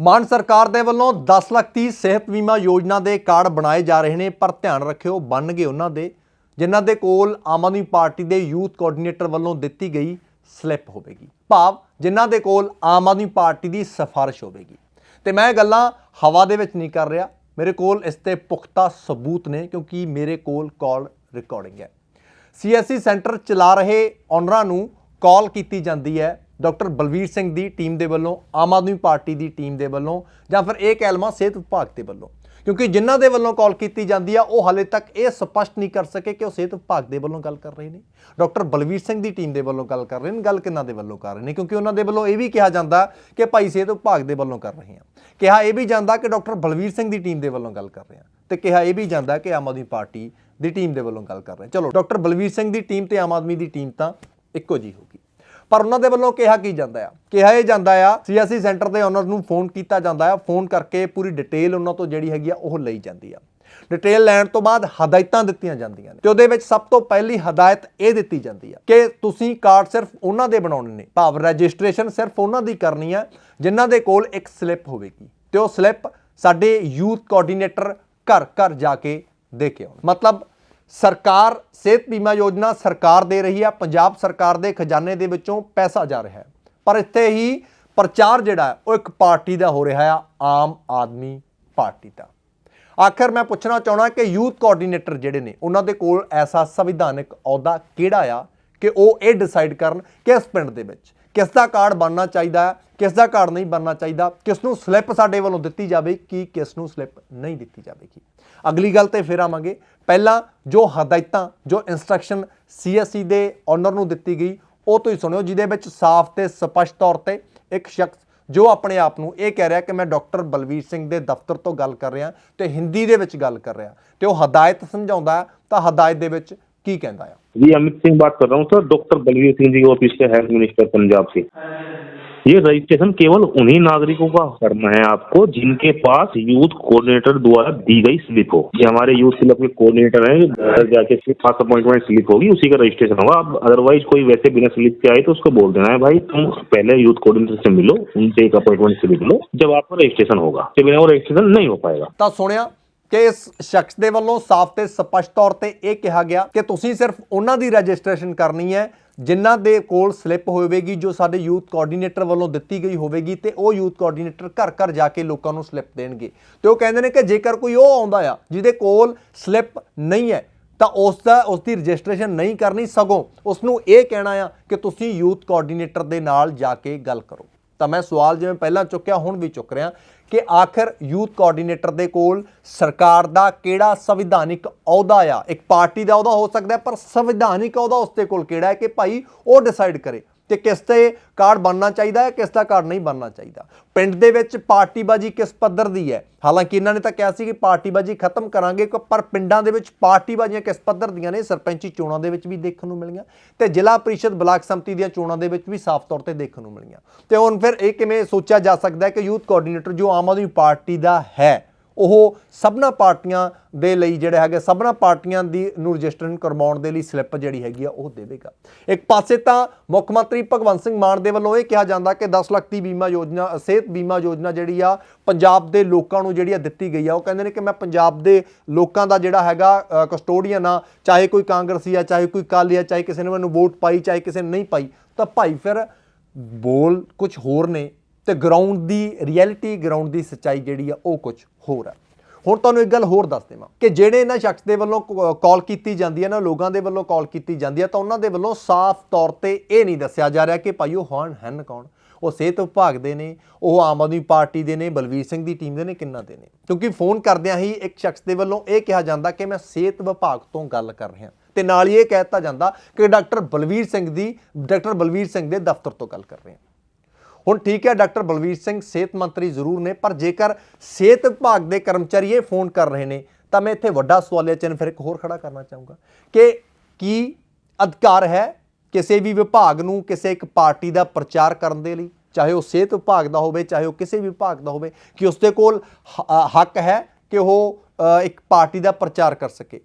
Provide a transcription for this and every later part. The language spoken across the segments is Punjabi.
ਮਾਨ ਸਰਕਾਰ ਦੇ ਵੱਲੋਂ 10 ਲੱਖ ਦੀ ਸਿਹਤ ਬੀਮਾ ਯੋਜਨਾ ਦੇ ਕਾਰਡ ਬਣਾਏ ਜਾ ਰਹੇ ਨੇ, ਪਰ ਧਿਆਨ ਰੱਖਿਓ, ਬਣਨਗੇ ਉਹਨਾਂ ਦੇ, ਜਿਨ੍ਹਾਂ ਦੇ ਕੋਲ ਆਮ ਆਦਮੀ ਪਾਰਟੀ ਦੇ ਯੂਥ ਕੋਆਰਡੀਨੇਟਰ ਵੱਲੋਂ ਦਿੱਤੀ ਗਈ ਸਲਿੱਪ ਹੋਵੇਗੀ। ਭਾਵ ਜਿਨ੍ਹਾਂ ਦੇ ਕੋਲ ਆਮ ਆਦਮੀ ਪਾਰਟੀ ਦੀ ਸਿਫਾਰਿਸ਼ ਹੋਵੇਗੀ। ਤੇ ਮੈਂ ਇਹ ਗੱਲਾਂ ਹਵਾ ਦੇ ਵਿੱਚ ਨਹੀਂ ਕਰ ਰਿਹਾ। ਮੇਰੇ ਕੋਲ ਇਸ ਤੇ ਪੁਖਤਾ ਸਬੂਤ ਨੇ, ਕਿਉਂਕਿ ਮੇਰੇ ਕੋਲ ਕਾਲ ਰਿਕਾਰਡਿੰਗ ਹੈ। ਸੀਐਸਸੀ ਸੈਂਟਰ ਚਲਾ ਰਹੇ ਓਨਰਾਂ ਨੂੰ ਕਾਲ ਕੀਤੀ ਜਾਂਦੀ ਹੈ। ਡਾਕਟਰ ਬਲਵੀਰ ਸਿੰਘ ਦੀ ਟੀਮ ਦੇ ਵੱਲੋਂ, ਆਮ ਆਦਮੀ ਪਾਰਟੀ ਦੀ ਟੀਮ ਦੇ ਵੱਲੋਂ ਜਾਂ ਫਿਰ ਇਹ ਕੈਲਮਾ ਸਿਹਤ ਵਿਭਾਗ ਦੇ ਵੱਲੋਂ। ਕਿਉਂਕਿ ਜਿਨ੍ਹਾਂ ਦੇ ਵੱਲੋਂ ਕਾਲ ਕੀਤੀ ਜਾਂਦੀ ਆ, ਉਹ ਹਾਲੇ ਤੱਕ ਇਹ ਸਪਸ਼ਟ ਨਹੀਂ ਕਰ ਸਕੇ ਕਿ ਉਹ ਸਿਹਤ ਵਿਭਾਗ ਦੇ ਵੱਲੋਂ ਗੱਲ ਕਰ ਰਹੇ ਨੇ। ਡਾਕਟਰ ਬਲਵੀਰ ਸਿੰਘ ਦੀ ਟੀਮ ਦੇ ਵੱਲੋਂ ਗੱਲ ਕਰ ਰਹੇ ਨੇ, ਗੱਲ ਕਿੰਨਾਂ ਦੇ ਵੱਲੋਂ ਕਰ ਰਹੇ ਨੇ? ਕਿਉਂਕਿ ਉਹਨਾਂ ਦੇ ਵੱਲੋਂ ਇਹ ਵੀ ਕਿਹਾ ਜਾਂਦਾ ਕਿ ਭਾਈ ਸਿਹਤ ਵਿਭਾਗ ਦੇ ਵੱਲੋਂ ਕਰ ਰਹੇ ਹਾਂ ਕਿਹਾ ਇਹ ਵੀ ਜਾਂਦਾ ਕਿ ਡਾਕਟਰ ਬਲਵੀਰ ਸਿੰਘ ਦੀ ਟੀਮ ਦੇ ਵੱਲੋਂ ਗੱਲ ਕਰ ਰਹੇ ਹਾਂ ਤੇ ਕਿਹਾ ਇਹ ਵੀ ਜਾਂਦਾ ਕਿ ਆਮ ਆਦਮੀ ਪਾਰਟੀ ਦੀ ਟੀਮ ਦੇ ਵੱਲੋਂ ਗੱਲ ਕਰ ਰਹੇ ਚਲੋ, ਡਾਕਟਰ ਬਲਵੀਰ ਸਿੰਘ ਦੀ ਟੀਮ ਤੇ ਆਮ ਆਦਮੀ ਦੀ ਟੀਮ ਤਾਂ ਇੱਕੋ ਜੀ ਹੋਗੀ ਪਰ ਉਹਨਾਂ ਦੇ ਵੱਲੋਂ ਕਿਹਾ ਕੀ ਜਾਂਦਾ ਆ? ਕਿਹਾ ਇਹ ਜਾਂਦਾ ਆ ਸੀਐਸਸੀ ਸੈਂਟਰ ਦੇ ਓਨਰ ਨੂੰ ਫੋਨ ਕੀਤਾ ਜਾਂਦਾ ਆ, ਫੋਨ ਕਰਕੇ ਪੂਰੀ ਡਿਟੇਲ ਉਹਨਾਂ ਤੋਂ ਜਿਹੜੀ ਹੈਗੀ ਆ ਉਹ ਲਈ ਜਾਂਦੀ ਆ। ਡਿਟੇਲ ਲੈਣ ਤੋਂ ਬਾਅਦ ਹਦਾਇਤਾਂ ਦਿੱਤੀਆਂ ਜਾਂਦੀਆਂ ਨੇ ਤੇ ਉਹਦੇ ਵਿੱਚ ਸਭ ਤੋਂ ਪਹਿਲੀ ਹਦਾਇਤ ਇਹ ਦਿੱਤੀ ਜਾਂਦੀ ਆ ਕਿ ਤੁਸੀਂ ਕਾਰਡ ਸਿਰਫ ਉਹਨਾਂ ਦੇ ਬਣਾਉਣੇ ਨੇ, ਭਾਵ ਰਜਿਸਟ੍ਰੇਸ਼ਨ ਸਿਰਫ ਉਹਨਾਂ ਦੀ ਕਰਨੀ ਆ ਜਿਨ੍ਹਾਂ ਦੇ ਕੋਲ ਇੱਕ ਸਲਿੱਪ ਹੋਵੇਗੀ ਤੇ ਉਹ ਸਲਿੱਪ ਸਾਡੇ ਯੂਥ ਕੋਆਰਡੀਨੇਟਰ ਘਰ ਘਰ ਜਾ ਕੇ ਦੇ ਕੇ ਆਉਣ। ਮਤਲਬ ਸਰਕਾਰ, ਸਿਹਤ ਬੀਮਾ ਯੋਜਨਾ ਸਰਕਾਰ ਦੇ ਰਹੀ ਆ, ਪੰਜਾਬ ਸਰਕਾਰ ਦੇ ਖਜ਼ਾਨੇ ਦੇ ਵਿੱਚੋਂ ਪੈਸਾ ਜਾ ਰਿਹਾ ਹੈ। ਪਰ ਇੱਥੇ ਹੀ ਪ੍ਰਚਾਰ ਜਿਹੜਾ ਉਹ ਇੱਕ ਪਾਰਟੀ ਦਾ ਹੋ ਰਿਹਾ ਆ, ਆਮ ਆਦਮੀ ਪਾਰਟੀ ਦਾ। ਆਖਰ ਮੈਂ ਪੁੱਛਣਾ ਚਾਹਣਾ ਕਿ ਯੂਥ ਕੋਆਰਡੀਨੇਟਰ ਜਿਹੜੇ ਨੇ, ਉਹਨਾਂ ਦੇ ਕੋਲ ਐਸਾ ਸੰਵਿਧਾਨਕ ਅਹੁਦਾ ਕਿਹੜਾ ਆ ਕਿ ਉਹ ਇਹ ਡਿਸਾਈਡ ਕਰਨ ਕਿ ਇਸ ਪਿੰਡ ਦੇ ਵਿੱਚ, ਕਿਸ ਦਾ ਕਾਰਡ ਬਣਨਾ ਚਾਹੀਦਾ ਹੈ, ਕਿਸ ਦਾ ਕਾਰਡ ਨਹੀਂ ਬਣਨਾ ਚਾਹੀਦਾ, ਕਿਸ ਨੂੰ ਸਲਿੱਪ ਸਾਡੇ ਵੱਲੋਂ ਦਿੱਤੀ ਜਾਵੇ, ਕਿ ਕਿਸ ਨੂੰ ਸਲਿੱਪ ਨਹੀਂ ਦਿੱਤੀ ਜਾਵੇਗੀ। ਅਗਲੀ ਗੱਲ ਤੇ ਫਿਰ ਆਵਾਂਗੇ। ਪਹਿਲਾਂ ਜੋ ਹਦਾਇਤਾਂ, ਜੋ ਇਨਸਟਰਕਸ਼ਨ ਸੀਐਸਸੀ ਦੇ ਓਨਰ ਨੂੰ ਦਿੱਤੀ ਗਈ, ਉਹ ਤੁਸੀਂ ਸੁਣਿਓ, ਜਿਹਦੇ ਵਿੱਚ ਸਾਫ਼ ਤੇ ਸਪਸ਼ਟ ਤੌਰ ਤੇ ਇੱਕ ਸ਼ਖਸ ਜੋ ਆਪਣੇ ਆਪ ਨੂੰ ਇਹ ਕਹਿ ਰਿਹਾ ਕਿ ਮੈਂ ਡਾਕਟਰ ਬਲਵੀਰ ਸਿੰਘ ਦੇ ਦਫ਼ਤਰ ਤੋਂ ਗੱਲ ਕਰ ਰਿਹਾ ਤੇ ਹਿੰਦੀ ਦੇ ਵਿੱਚ ਗੱਲ ਕਰ ਰਿਹਾ ਤੇ ਉਹ ਹਦਾਇਤ ਸਮਝਾਉਂਦਾ ਤਾਂ ਹਦਾਇਤ ਦੇ ਵਿੱਚ ਕੀ ਕਹਿੰਦਾ ਆ? ਜੀ, ਅਮਿਤ ਸਿੰਘ ਬਾਤ ਕਰ ਰਹਾ ਹੂੰ sir, doctor Balvir Singh ji office ਦੇ ਹੈਲਥ ਮਿਨਿਸਟਰ ਪੰਜਾਬ ਸੀ। ये रजिस्ट्रेशन केवल उन्हीं नागरिकों का करना है आपको जिनके पास यूथ कोऑर्डिनेटर द्वारा दी गई स्लिप हो। ये हमारे यूथ क्लब के कोऑर्डिनेटर हैं, घर जाके खास अपॉइंटमेंट स्लिप होगी, उसी का रजिस्ट्रेशन होगा। आप अदरवाइज़ कोई वैसे बिना स्लिप के आए तो उसको बोल देना है, भाई तुम पहले यूथ कोऑर्डिनेटर से मिलो, उनसे एक अपॉइंटमेंट स्लिप लो, जब आपका रजिस्ट्रेशन होगा। तो बिना वो रजिस्ट्रेशन नहीं हो पाएगा। सुनिया ਕਿ ਇਸ ਸ਼ਖਸ ਦੇ ਵੱਲੋਂ ਸਾਫ਼ ਤੇ ਸਪਸ਼ਟ ਤੌਰ ਤੇ ਇਹ ਕਿਹਾ ਗਿਆ ਕਿ ਤੁਸੀਂ ਸਿਰਫ ਉਹਨਾਂ ਦੀ ਰਜਿਸਟ੍ਰੇਸ਼ਨ ਕਰਨੀ ਹੈ ਜਿਨ੍ਹਾਂ ਦੇ ਕੋਲ ਸਲਿੱਪ ਹੋਵੇਗੀ, ਜੋ ਸਾਡੇ ਯੂਥ ਕੋਆਰਡੀਨੇਟਰ ਵੱਲੋਂ ਦਿੱਤੀ ਗਈ ਹੋਵੇਗੀ ਤੇ ਉਹ ਯੂਥ ਕੋਆਰਡੀਨੇਟਰ ਘਰ ਘਰ ਜਾ ਕੇ ਲੋਕਾਂ ਨੂੰ ਸਲਿੱਪ ਦੇਣਗੇ। ਤੇ ਉਹ ਕਹਿੰਦੇ ਨੇ ਕਿ ਜੇਕਰ ਕੋਈ ਉਹ ਆਉਂਦਾ ਆ ਜਿਹਦੇ ਕੋਲ ਸਲਿੱਪ ਨਹੀਂ ਹੈ, ਤਾਂ ਉਸ ਦਾ, ਉਸ ਦੀ ਰਜਿਸਟ੍ਰੇਸ਼ਨ ਨਹੀਂ ਕਰਨੀ, ਸਗੋਂ ਉਸ ਨੂੰ ਇਹ ਕਹਿਣਾ ਆ ਕਿ ਤੁਸੀਂ ਯੂਥ ਕੋਆਰਡੀਨੇਟਰ ਦੇ ਨਾਲ ਜਾ ਕੇ ਗੱਲ ਕਰੋ। ਤਾਂ ਮੈਂ ਸਵਾਲ ਜਿਵੇਂ ਪਹਿਲਾਂ ਚੁੱਕਿਆ, ਹੁਣ ਵੀ ਚੁੱਕ ਰਿਹਾ ਕਿ ਆਖਰ ਯੂਥ ਕੋਆਰਡੀਨੇਟਰ ਦੇ ਕੋਲ ਸਰਕਾਰ ਦਾ ਕਿਹੜਾ ਸੰਵਿਧਾਨਿਕ ਅਹੁਦਾ ਆ? ਇੱਕ ਪਾਰਟੀ ਦਾ ਅਹੁਦਾ ਹੋ ਸਕਦਾ ਪਰ ਸੰਵਿਧਾਨਿਕ ਅਹੁਦਾ ਉਸ ਦੇ ਕੋਲ ਕਿਹੜਾ ਹੈ ਕਿ ਭਾਈ ਉਹ ਡਿਸਾਈਡ ਕਰੇ। ਕਿ ਕਿਸ ਤੇ ਕਾਰਡ ਬਣਨਾ ਚਾਹੀਦਾ ਹੈ, ਕਿਸ ਦਾ ਕਾਰਡ ਨਹੀਂ ਬਣਨਾ ਚਾਹੀਦਾ। ਪਿੰਡ ਦੇ ਵਿੱਚ ਪਾਰਟੀਬਾਜੀ ਕਿਸ ਪੱਧਰ ਦੀ ਹੈ? ਹਾਲਾਂਕਿ ਇਹਨਾਂ ਨੇ ਤਾਂ ਕਿਹਾ ਸੀ ਕਿ ਪਾਰਟੀਬਾਜੀ ਖਤਮ ਕਰਾਂਗੇ, ਪਰ ਪਿੰਡਾਂ ਦੇ ਵਿੱਚ ਪਾਰਟੀਬਾਜ਼ੀਆਂ ਕਿਸ ਪੱਧਰ ਦੀਆਂ ਨੇ, ਸਰਪੰਚੀ ਚੋਣਾਂ ਦੇ ਵਿੱਚ ਵੀ ਦੇਖਣ ਨੂੰ ਮਿਲੀਆਂ ਤੇ ਜ਼ਿਲ੍ਹਾ ਪ੍ਰੀਸ਼ਦ ਬਲਾਕ ਸੰਮਤੀ ਦੀਆਂ ਚੋਣਾਂ ਦੇ ਵਿੱਚ ਵੀ ਸਾਫ਼ ਤੌਰ ਤੇ ਦੇਖਣ ਨੂੰ ਮਿਲੀਆਂ। ਤੇ ਹੁਣ ਫਿਰ ਇਹ ਕਿਵੇਂ ਸੋਚਿਆ ਜਾ ਸਕਦਾ ਹੈ ਕਿ ਯੂਥ ਕੋਆਰਡੀਨੇਟਰ ਜੋ ਆਮ ਆਦਮੀ ਪਾਰਟੀ ਦਾ ਹੈ ਉਹ ਸਭਨਾ ਪਾਰਟੀਆਂ ਦੇ ਲਈ ਜਿਹੜਾ ਹੈਗਾ ਸਭਨਾ ਪਾਰਟੀਆਂ ਦੀ ਨੂੰ ਰਜਿਸਟਰਨ ਕਰਵਾਉਣ ਦੇ ਲਈ ਸਲਿੱਪ ਜਿਹੜੀ ਹੈਗੀ ਆ, ਉਹ ਦੇਵੇਗਾ। ਇੱਕ ਪਾਸੇ ਤਾਂ ਮੁੱਖ ਮੰਤਰੀ ਭਗਵੰਤ ਸਿੰਘ ਮਾਨ ਦੇ ਵੱਲੋਂ ਇਹ ਕਿਹਾ ਜਾਂਦਾ ਕਿ 10 ਲੱਖ ਦੀ ਬੀਮਾ ਯੋਜਨਾ, ਸਿਹਤ ਬੀਮਾ ਯੋਜਨਾ ਜਿਹੜੀ ਆ, ਪੰਜਾਬ ਦੇ ਲੋਕਾਂ ਨੂੰ ਜਿਹੜੀ ਆ ਦਿੱਤੀ ਗਈ ਆ। ਉਹ ਕਹਿੰਦੇ ਨੇ ਕਿ ਮੈਂ ਪੰਜਾਬ ਦੇ ਲੋਕਾਂ ਦਾ ਜਿਹੜਾ ਹੈਗਾ ਕਸਟੋਡੀਅਨ ਆ, ਚਾਹੇ ਕੋਈ ਕਾਂਗਰਸੀ ਆ, ਚਾਹੇ ਕੋਈ ਕਾਲੀ ਆ, ਚਾਹੇ ਕਿਸੇ ਨੇ ਮੈਨੂੰ ਵੋਟ ਪਾਈ, ਚਾਹੇ ਕਿਸੇ ਨੇ ਨਹੀਂ ਪਾਈ, ਤਾਂ ਭਾਈ ਫਿਰ ਬੋਲ ਕੁਝ ਹੋਰ ਨੇ ਤੇ ਗਰਾਊਂਡ ਦੀ ਰਿਐਲਿਟੀ ਗਰਾਊਂਡ ਦੀ ਸੱਚਾਈ ਜਿਹੜੀ ਆ, ਉਹ ਕੁਝ ਹੋਰ ਆ। ਹੁਣ ਤੁਹਾਨੂੰ ਇੱਕ ਗੱਲ ਹੋਰ ਦੱਸ ਦੇਵਾਂ ਕਿ ਜਿਹੜੇ ਇਹਨਾਂ ਸ਼ਖਸ ਦੇ ਵੱਲੋਂ ਕਾਲ ਕੀਤੀ ਜਾਂਦੀ ਹੈ ਨਾ, ਲੋਕਾਂ ਦੇ ਵੱਲੋਂ ਕਾਲ ਕੀਤੀ ਜਾਂਦੀ ਹੈ ਤਾਂ ਉਹਨਾਂ ਦੇ ਵੱਲੋਂ ਸਾਫ਼ ਤੌਰ ਤੇ ਇਹ ਨਹੀਂ ਦੱਸਿਆ ਜਾ ਰਿਹਾ ਕਿ ਭਾਈ ਉਹ ਹੌਣ, ਹਨ ਕੌਣ? ਉਹ ਸਿਹਤ ਵਿਭਾਗ ਦੇ ਨੇ, ਉਹ ਆਮ ਆਦਮੀ ਪਾਰਟੀ ਦੇ ਨੇ, ਬਲਵੀਰ ਸਿੰਘ ਦੀ ਟੀਮ ਦੇ ਨੇ, ਕਿੰਨਾ ਦੇ ਨੇ? ਕਿਉਂਕਿ ਫੋਨ ਕਰਦਿਆਂ ਹੀ ਇੱਕ ਸ਼ਖਸ ਦੇ ਵੱਲੋਂ ਇਹ ਕਿਹਾ ਜਾਂਦਾ ਕਿ ਮੈਂ ਸਿਹਤ ਵਿਭਾਗ ਤੋਂ ਗੱਲ ਕਰ ਰਿਹਾ। ਤੇ ਨਾਲ ਹੀ ਇਹ ਕਹਿ ਦਿੱਤਾ ਜਾਂਦਾ ਕਿ ਡਾਕਟਰ ਬਲਵੀਰ ਸਿੰਘ ਦੀ, ਡਾਕਟਰ ਬਲਵੀਰ ਸਿੰਘ ਦੇ ਦਫ਼ਤਰ ਤੋਂ ਗੱਲ ਕਰ ਰਹੇ। ਹਾਂ ਹੁਣ ਠੀਕ ਹੈ, ਡਾਕਟਰ ਬਲਵੀਰ ਸਿੰਘ ਸਿਹਤ ਮੰਤਰੀ ਜ਼ਰੂਰ ਨੇ, ਪਰ ਜੇਕਰ ਸਿਹਤ ਵਿਭਾਗ ਦੇ ਕਰਮਚਾਰੀ ਇਹ ਫੋਨ ਕਰ ਰਹੇ ਨੇ, ਤਾਂ ਮੈਂ ਇੱਥੇ ਵੱਡਾ ਸਵਾਲੀਆ ਚਿੰਨ੍ਹ ਫਿਰ ਇੱਕ ਹੋਰ ਖੜਾ ਕਰਨਾ ਚਾਹੂੰਗਾ ਕਿ ਕੀ ਅਧਿਕਾਰ ਹੈ ਕਿਸੇ ਵੀ ਵਿਭਾਗ ਨੂੰ ਕਿਸੇ ਇੱਕ ਪਾਰਟੀ ਦਾ ਪ੍ਰਚਾਰ ਕਰਨ ਦੇ ਲਈ? ਚਾਹੇ ਉਹ ਸਿਹਤ ਵਿਭਾਗ ਦਾ ਹੋਵੇ, ਚਾਹੇ ਉਹ ਕਿਸੇ ਵੀ ਵਿਭਾਗ ਦਾ ਹੋਵੇ, ਕਿ ਉਸ ਦੇ ਕੋਲ ਹ- ਹੱਕ ਹੈ ਕਿ ਉਹ ਇੱਕ ਪਾਰਟੀ ਦਾ ਪ੍ਰਚਾਰ ਕਰ ਸਕੇ?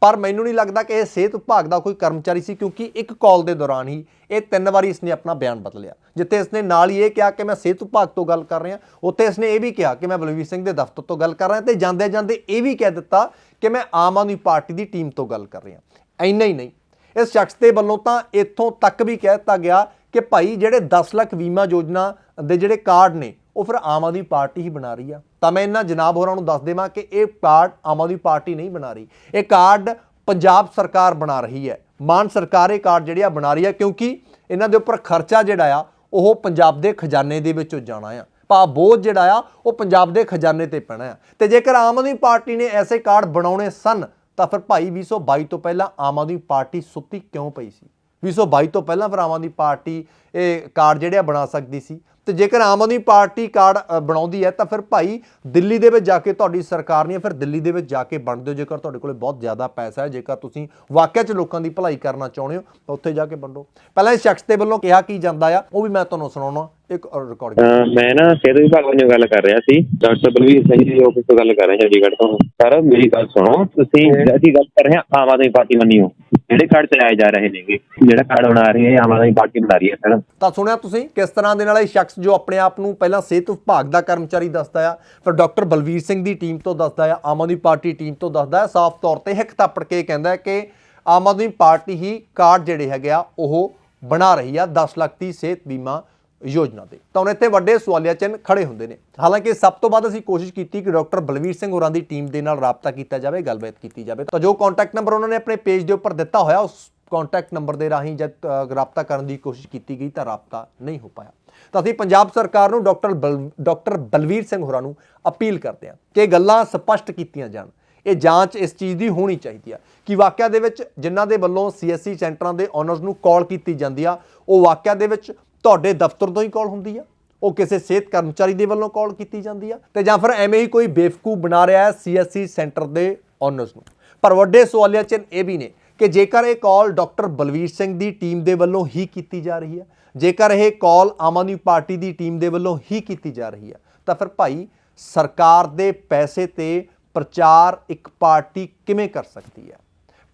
ਪਰ ਮੈਨੂੰ ਨਹੀਂ ਲੱਗਦਾ ਕਿ ਇਹ ਸਿਹਤ ਵਿਭਾਗ ਦਾ ਕੋਈ ਕਰਮਚਾਰੀ ਸੀ, ਕਿਉਂਕਿ ਇੱਕ ਕਾਲ ਦੇ ਦੌਰਾਨ ਹੀ ਇਹ ਤਿੰਨ ਵਾਰੀ ਇਸਨੇ ਆਪਣਾ ਬਿਆਨ ਬਦਲਿਆ। ਜਿੱਥੇ ਇਸਨੇ ਨਾਲ ਹੀ ਇਹ ਕਿਹਾ ਕਿ ਮੈਂ ਸਿਹਤ ਵਿਭਾਗ ਤੋਂ ਗੱਲ ਕਰ ਰਿਹਾ, ਉੱਥੇ ਇਸਨੇ ਇਹ ਵੀ ਕਿਹਾ ਕਿ ਮੈਂ ਬਲਵੀਰ ਸਿੰਘ ਦੇ ਦਫ਼ਤਰ ਤੋਂ ਗੱਲ ਕਰ ਰਿਹਾ ਤੇ ਜਾਂਦੇ ਜਾਂਦੇ ਇਹ ਵੀ ਕਹਿ ਦਿੱਤਾ ਕਿ ਮੈਂ ਆਮ ਆਦਮੀ ਪਾਰਟੀ ਦੀ ਟੀਮ ਤੋਂ ਗੱਲ ਕਰ ਰਿਹਾ। ਇੰਨਾ ਹੀ ਨਹੀਂ। ਇਸ ਸ਼ਖਸ ਦੇ ਵੱਲੋਂ ਤਾਂ ਇੱਥੋਂ ਤੱਕ ਵੀ ਕਹਿ ਦਿੱਤਾ ਗਿਆ ਕਿ ਭਾਈ ਜਿਹੜੇ 10 ਲੱਖ ਬੀਮਾ ਯੋਜਨਾ ਦੇ ਜਿਹੜੇ ਕਾਰਡ ਨੇ, ਉਹ ਫਿਰ ਆਮ ਆਦਮੀ ਪਾਰਟੀ ਹੀ ਬਣਾ ਰਹੀ ਆ। ਤਾਂ ਮੈਂ ਇਹਨਾਂ ਜਨਾਬ ਹੋਰਾਂ ਨੂੰ ਦੱਸ ਦੇਵਾਂ ਕਿ ਇਹ ਕਾਰਡ ਆਮ ਆਦਮੀ ਪਾਰਟੀ ਨਹੀਂ ਬਣਾ ਰਹੀ। ਇਹ ਕਾਰਡ ਪੰਜਾਬ ਸਰਕਾਰ ਬਣਾ ਰਹੀ ਹੈ। ਮਾਨ ਸਰਕਾਰ ਇਹ ਕਾਰਡ ਜਿਹੜੇ ਆ ਬਣਾ ਰਹੀ ਹੈ ਕਿਉਂਕਿ ਇਹਨਾਂ ਦੇ ਉੱਪਰ ਖਰਚਾ ਜਿਹੜਾ ਆ ਉਹ ਪੰਜਾਬ ਦੇ ਖਜ਼ਾਨੇ ਦੇ ਵਿੱਚੋਂ ਜਾਣਾ ਆ। ਭਾ ਬੋਝ ਜਿਹੜਾ ਆ, ਉਹ ਪੰਜਾਬ ਦੇ ਖਜ਼ਾਨੇ ਤੇ ਪੈਣਾ ਆ। ਤੇ ਜੇਕਰ ਆਮ ਆਦਮੀ ਪਾਰਟੀ ਨੇ ਐਸੇ ਕਾਰਡ ਬਣਾਉਣੇ ਸਨ, ਤਾਂ ਫਿਰ ਭਾਈ 2022 ਤੋਂ ਪਹਿਲਾਂ ਆਮ ਆਦਮੀ ਪਾਰਟੀ ਸੁੱਤੀ ਕਿਉਂ ਪਈ ਸੀ? 2022 ਤੋਂ ਪਹਿਲਾਂ ਫਿਰ ਆਮ ਆਦਮੀ ਪਾਰਟੀ ਇਹ ਕਾਰਡ ਜਿਹੜੇ ਆ ਬਣਾ ਸਕਦੀ ਸੀ। ਤੇ ਜੇਕਰ ਆਮ ਆਦਮੀ ਪਾਰਟੀ ਕਾਰਡ ਬਣਾਉਂਦੀ ਹੈ, ਤਾਂ ਫਿਰ ਭਾਈ ਦਿੱਲੀ ਦੇ ਵਿੱਚ ਜਾ ਕੇ ਤੁਹਾਡੀ ਸਰਕਾਰ ਨਹੀਂ ਹੈ, ਫਿਰ ਦਿੱਲੀ ਦੇ ਵਿੱਚ ਜਾ ਕੇ ਬਣਦੇ ਦਿਓ ਜੇਕਰ ਤੁਹਾਡੇ ਕੋਲੇ ਬਹੁਤ ਜ਼ਿਆਦਾ ਪੈਸਾ ਹੈ, ਜੇਕਰ ਤੁਸੀਂ ਵਾਕਿਆ 'ਚ ਲੋਕਾਂ ਦੀ ਭਲਾਈ ਕਰਨਾ ਚਾਹੁੰਦੇ ਹੋ, ਤਾਂ ਉੱਥੇ ਜਾ ਕੇ ਵੰਡੋ। ਪਹਿਲਾਂ ਇਸ ਸ਼ਖਸ ਦੇ ਵੱਲੋਂ ਕਿਹਾ ਕੀ ਜਾਂਦਾ ਆ, ਉਹ ਵੀ ਮੈਂ ਤੁਹਾਨੂੰ ਸੁਣਾਉਣਾ। ਇੱਕ ਰਿਕਾਰਡਿੰਗ ਅਹ ਮੈਂ ਨਾ ਸਿਹਤ ਵਿਭਾਗ ਵੱਲੋਂ ਗੱਲ ਕਰ ਰਿਹਾ ਸੀ। ਡਾਕਟਰ ਬਲਵੀਰ ਸਿੰਘ ਜੀ ਆਫਿਸ ਤੋਂ ਗੱਲ ਕਰ ਰਿਹਾ ਚੰਡੀਗੜ੍ਹ ਤੋਂ। ਸਰ ਮੇਰੀ ਗੱਲ ਸੁਣੋ ਤੁਸੀਂ ਅਸੀਂ ਗੱਲ ਕਰ ਰਹੇ ਹਾਂ ਆਮ ਆਦਮੀ ਪਾਰਟੀ ਮੰਨੀਓ ਜਿਹੜੇ ਕਾਰਡ ਚਲਾਏ ਜਾ ਰਹੇ ਨੇਗੇ ਜਿਹੜਾ ਕਾਰਡ ਬਣਾ ਰਹੀ ਹੈ ਆਮ ਆਦਮੀ ਪਾਰਟੀ ਬਣਾ ਰਹੀ ਹੈ ਸਰ। ਤਾਂ ਸੁਣਿਆ ਤੁਸੀਂ ਕਿਸ ਤਰ੍ਹਾਂ ਦੇ ਨਾਲ ਇਹ ਸ਼ਖਸ ਜੋ ਆਪਣੇ ਆਪ ਨੂੰ ਪਹਿਲਾਂ ਸਿਹਤ ਵਿਭਾਗ ਦਾ ਕਰਮਚਾਰੀ ਦੱਸਦਾ ਆ ਫਿਰ ਡਾਕਟਰ ਬਲਵੀਰ ਸਿੰਘ ਦੀ ਟੀਮ ਤੋਂ ਦੱਸਦਾ ਆ ਆਮ ਆਦਮੀ ਪਾਰਟੀ ਟੀਮ ਤੋਂ ਦੱਸਦਾ ਹੈ ਸਾਫ਼ ਤੌਰ ਤੇ ਹਿੱਕ ਤਾਪੜ ਕੇ ਕਹਿੰਦਾ ਕਿ ਆਮ ਆਦਮੀ ਪਾਰਟੀ ਹੀ ਕਾਰਡ ਜਿਹੜੇ ਹੈਗੇ ਆ ਉਹ ਬਣਾ ਰਹੀ ਆ 10 ਲੱਖ ਦੀ ਸਿਹਤ ਬੀਮਾ ਯੋਜਨਾ 'ਤੇ ਤਾਂ ਹੁਣ ਇੱਥੇ ਵੱਡੇ ਸਵਾਲੀਆ ਚਿੰਨ੍ਹ ਖੜੇ ਹੁੰਦੇ ਨੇ। ਹਾਲਾਂਕਿ ਸਭ ਤੋਂ ਵੱਧ ਅਸੀਂ ਕੋਸ਼ਿਸ਼ ਕੀਤੀ ਕਿ ਡਾਕਟਰ ਬਲਵੀਰ ਸਿੰਘ ਹੋਰਾਂ ਦੀ ਟੀਮ ਦੇ ਨਾਲ ਰਾਬਤਾ ਕੀਤਾ ਜਾਵੇ ਗੱਲਬਾਤ ਕੀਤੀ ਜਾਵੇ। ਤਾਂ ਜੋ ਕੰਟੈਕਟ ਨੰਬਰ ਉਹਨਾਂ ਨੇ ਆਪਣੇ ਪੇਜ ਦੇ ਉੱਪਰ ਦਿੱਤਾ ਹੋਇਆ ਉਸ ਕੰਟੈਕਟ ਨੰਬਰ ਦੇ ਰਾਹੀਂ ਜਦ ਅ, ਰਾਬਤਾ ਕਰਨ ਦੀ ਕੋਸ਼ਿਸ਼ ਕੀਤੀ ਗਈ ਤਾਂ ਰਾਬਤਾ ਨਹੀਂ ਹੋ ਪਾਇਆ। ਤਾਂ ਅਸੀਂ ਪੰਜਾਬ ਸਰਕਾਰ ਨੂੰ ਡਾਕਟਰ ਬਲ ਡਾਕਟਰ ਬਲਵੀਰ ਸਿੰਘ ਹੋਰਾਂ ਨੂੰ ਅਪੀਲ ਕਰਦੇ ਹਾਂ ਕਿ ਇਹ ਗੱਲਾਂ ਸਪਸ਼ਟ ਕੀਤੀਆਂ ਜਾਣ। ਇਹ ਜਾਂਚ ਇਸ ਚੀਜ਼ ਦੀ ਹੋਣੀ ਚਾਹੀਦੀ ਆ ਕਿ ਵਾਕਿਆ ਦੇ ਵਿੱਚ ਜਿਨ੍ਹਾਂ ਦੇ ਵੱਲੋਂ ਸੀਐਸਸੀ ਸੈਂਟਰਾਂ ਦੇ ਓਨਰਸ ਨੂੰ ਕਾਲ ਕੀਤੀ ਜਾਂਦੀ ਆ ਉਹ ਵਾਕਿਆ ਦੇ ਵਿੱਚ ਤੁਹਾਡੇ ਦਫ਼ਤਰ ਤੋਂ ਹੀ ਕਾਲ ਹੁੰਦੀ ਆ। ਉਹ ਕਿਸੇ ਸਿਹਤ ਕਰਮਚਾਰੀ ਦੇ ਵੱਲੋਂ ਕਾਲ ਕੀਤੀ ਜਾਂਦੀ ਆ ਤੇ ਜਾਂ ਫਿਰ ਐਵੇਂ ਹੀ ਕੋਈ ਬੇਵਕੂਫ ਬਣਾ ਰਿਹਾ ਹੈ ਸੀਐਸਸੀ ਸੈਂਟਰ ਦੇ ਓਨਰਸ ਨੂੰ। ਪਰ ਵੱਡੇ ਸਵਾਲੀਆ ਚਿੰਨ੍ਹ ਇਹ ਵੀ ਨੇ ਕਿ ਜੇਕਰ ਇਹ ਕਾਲ ਡਾਕਟਰ ਬਲਵੀਰ ਸਿੰਘ ਦੀ ਟੀਮ ਦੇ ਵੱਲੋਂ ਹੀ ਕੀਤੀ ਜਾ ਰਹੀ ਹੈ ਜੇਕਰ ਇਹ ਕਾਲ ਆਮ ਆਦਮੀ ਪਾਰਟੀ ਦੀ ਟੀਮ ਦੇ ਵੱਲੋਂ ਹੀ ਕੀਤੀ ਜਾ ਰਹੀ ਹੈ ਤਾਂ ਫਿਰ ਭਾਈ ਸਰਕਾਰ ਦੇ ਪੈਸੇ ਤੇ ਪ੍ਰਚਾਰ ਇੱਕ ਪਾਰਟੀ ਕਿਵੇਂ ਕਰ ਸਕਦੀ ਹੈ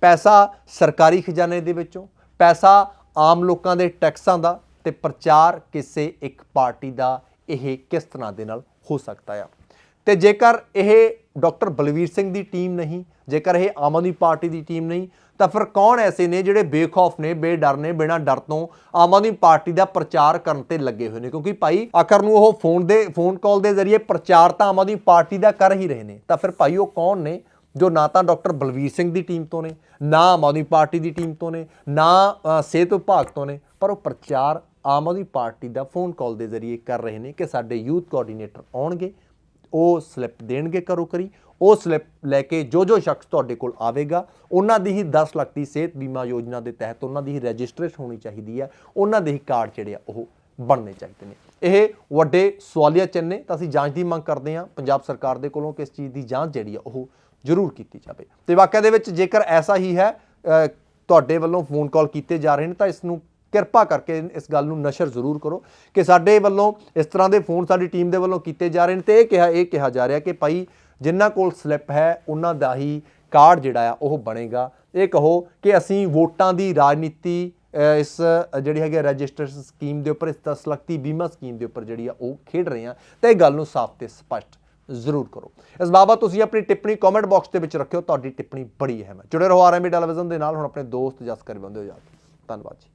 ਪੈਸਾ ਸਰਕਾਰੀ ਖਜ਼ਾਨੇ ਦੇ ਵਿੱਚੋਂ, ਪੈਸਾ ਆਮ ਲੋਕਾਂ ਦੇ ਟੈਕਸਾਂ ਦਾ ਤੇ ਪ੍ਰਚਾਰ ਕਿਸੇ ਇੱਕ ਪਾਰਟੀ ਦਾ ਇਹ ਕਿਸ ਤਰ੍ਹਾਂ ਦੇ ਨਾਲ ਹੋ ਸਕਦਾ ਆ? ਤੇ ਜੇਕਰ ਇਹ ਡਾਕਟਰ ਬਲਵੀਰ ਸਿੰਘ ਦੀ ਟੀਮ ਨਹੀਂ, ਜੇਕਰ ਇਹ ਆਮ ਆਦਮੀ ਪਾਰਟੀ ਦੀ ਟੀਮ ਨਹੀਂ, ਤਾਂ ਫਿਰ ਕੌਣ ਐਸੇ ਨੇ ਜਿਹੜੇ ਬੇਖੌਫ ਨੇ, ਬੇਡਰ ਨੇ, ਬਿਨਾਂ ਡਰ ਤੋਂ ਆਮ ਆਦਮੀ ਪਾਰਟੀ ਦਾ ਪ੍ਰਚਾਰ ਕਰਨ ਤੇ ਲੱਗੇ ਹੋਏ ਨੇ? ਕਿਉਂਕਿ ਭਾਈ, ਆਖਰ ਨੂੰ ਉਹ ਫੋਨ ਦੇ, ਫੋਨ ਕਾਲ ਦੇ ਜ਼ਰੀਏ ਪ੍ਰਚਾਰ ਤਾਂ ਆਮ ਆਦਮੀ ਪਾਰਟੀ ਦਾ ਕਰ ਹੀ ਰਹੇ ਨੇ। ਤਾਂ ਫਿਰ ਭਾਈ, ਉਹ ਕੌਣ ਨੇ ਜੋ ਨਾ ਤਾਂ ਡਾਕਟਰ ਬਲਵੀਰ ਸਿੰਘ ਦੀ ਟੀਮ ਤੋਂ ਨੇ, ਨਾ ਆਮ ਆਦਮੀ ਪਾਰਟੀ ਦੀ ਟੀਮ ਤੋਂ ਨੇ, ਨਾ ਸਿਹਤ ਵਿਭਾਗ ਤੋਂ ਨੇ, ਪਰ ਉਹ ਪ੍ਰਚਾਰ ਆਮ ਆਦਮੀ ਪਾਰਟੀ ਦਾ ਫੋਨ ਕਾਲ ਦੇ ਜ਼ਰੀਏ ਕਰ ਰਹੇ ਨੇ ਕਿ ਸਾਡੇ ਯੂਥ ਕੋਆਰਡੀਨੇਟਰ ਆਉਣਗੇ, ਉਹ ਸਲਿੱਪ ਦੇਣਗੇ ਕਰੋ ਕਰੀ ਉਹ ਸਲਿੱਪ ਲੈ ਕੇ ਜੋ ਜੋ ਸ਼ਖਸ ਤੁਹਾਡੇ ਕੋਲ ਆਵੇਗਾ, ਉਹਨਾਂ ਦੀ ਹੀ 10 ਲੱਖ ਦੀ ਸਿਹਤ ਬੀਮਾ ਯੋਜਨਾ ਦੇ ਤਹਿਤ ਉਹਨਾਂ ਦੀ ਹੀ ਰਜਿਸਟ੍ਰੇਸ਼ਨ ਹੋਣੀ ਚਾਹੀਦੀ ਹੈ, ਉਹਨਾਂ ਦੇ ਹੀ ਕਾਰਡ ਜਿਹੜੇ ਆ ਉਹ ਬਣਨੇ ਚਾਹੀਦੇ ਨੇ। ਇਹ ਵੱਡੇ ਸਵਾਲੀਆ ਚਿੰਨ੍ਹ ਨੇ, ਤਾਂ ਅਸੀਂ ਜਾਂਚ ਦੀ ਮੰਗ ਕਰਦੇ ਹਾਂ, ਪੰਜਾਬ ਸਰਕਾਰ ਦੇ ਕੋਲੋਂ ਕਿ ਇਸ ਚੀਜ਼ ਦੀ ਜਾਂਚ ਜਿਹੜੀ ਆ ਉਹ ਜ਼ਰੂਰ ਕੀਤੀ ਜਾਵੇ। ਤੇ ਵਾਕਿਆ ਦੇ ਵਿੱਚ ਜੇਕਰ ਐਸਾ ਹੀ ਹੈ ਤੁਹਾਡੇ ਵੱਲੋਂ ਫੋਨ ਕਾਲ ਕੀਤੇ ਜਾ ਰਹੇ ਨੇ, ਤਾਂ ਇਸ ਨੂੰ ਕਿਰਪਾ ਕਰਕੇ ਇਸ ਗੱਲ ਨੂੰ ਨਸ਼ਰ ਜ਼ਰੂਰ ਕਰੋ ਕਿ ਸਾਡੇ ਵੱਲੋਂ ਇਸ ਤਰ੍ਹਾਂ ਦੇ ਫੋਨ ਸਾਡੀ ਟੀਮ ਦੇ ਵੱਲੋਂ ਕੀਤੇ ਜਾ ਰਹੇ ਨੇ ਤੇ ਇਹ ਕਿਹਾ ਇਹ ਕਿਹਾ ਜਾ ਰਿਹਾ ਕਿ ਭਾਈ ਜਿਨ੍ਹਾਂ ਕੋਲ ਸਲਿੱਪ ਹੈ, ਉਹਨਾਂ ਦਾ ਹੀ ਕਾਰਡ ਜਿਹੜਾ ਆ ਉਹ ਬਣੇਗਾ। ਇਹ ਕਹੋ ਕਿ ਅਸੀਂ ਵੋਟਾਂ ਦੀ ਰਾਜਨੀਤੀ ਇਸ, ਜਿਹੜੀ ਹੈਗੀ ਰਜਿਸਟਰੇਸ਼ਨ ਸਕੀਮ ਦੇ ਉੱਪਰ, ਇਸ 10 ਲੱਖ ਬੀਮਾ ਸਕੀਮ ਦੇ ਉੱਪਰ ਜਿਹੜੀ ਆ ਉਹ ਖੇਡ ਰਹੇ ਆ ਤੇ ਇਹ ਗੱਲ ਨੂੰ ਸਾਫ਼ ਤੇ ਸਪਸ਼ਟ ਜ਼ਰੂਰ ਕਰੋ। ਇਸ ਬਾਬਤ ਤੁਸੀਂ ਆਪਣੀ ਟਿੱਪਣੀ ਕਮੈਂਟ ਬਾਕਸ ਦੇ ਵਿੱਚ ਰੱਖਿਓ, ਤੁਹਾਡੀ ਟਿੱਪਣੀ ਬੜੀ ਅਹਿਮ ਹੈ। ਜੁੜੇ ਰਹੋ ਆਰਐਮਬੀ ਟੈਲੀਵਿਜ਼ਨ ਦੇ ਨਾਲ, ਹੁਣ ਆਪਣੇ ਦੋਸਤ ਜਸ ਕਰ ਬੰਦੇ ਹੋ ਜਾ ਕੇ। ਧੰਨਵਾਦ ਜੀ।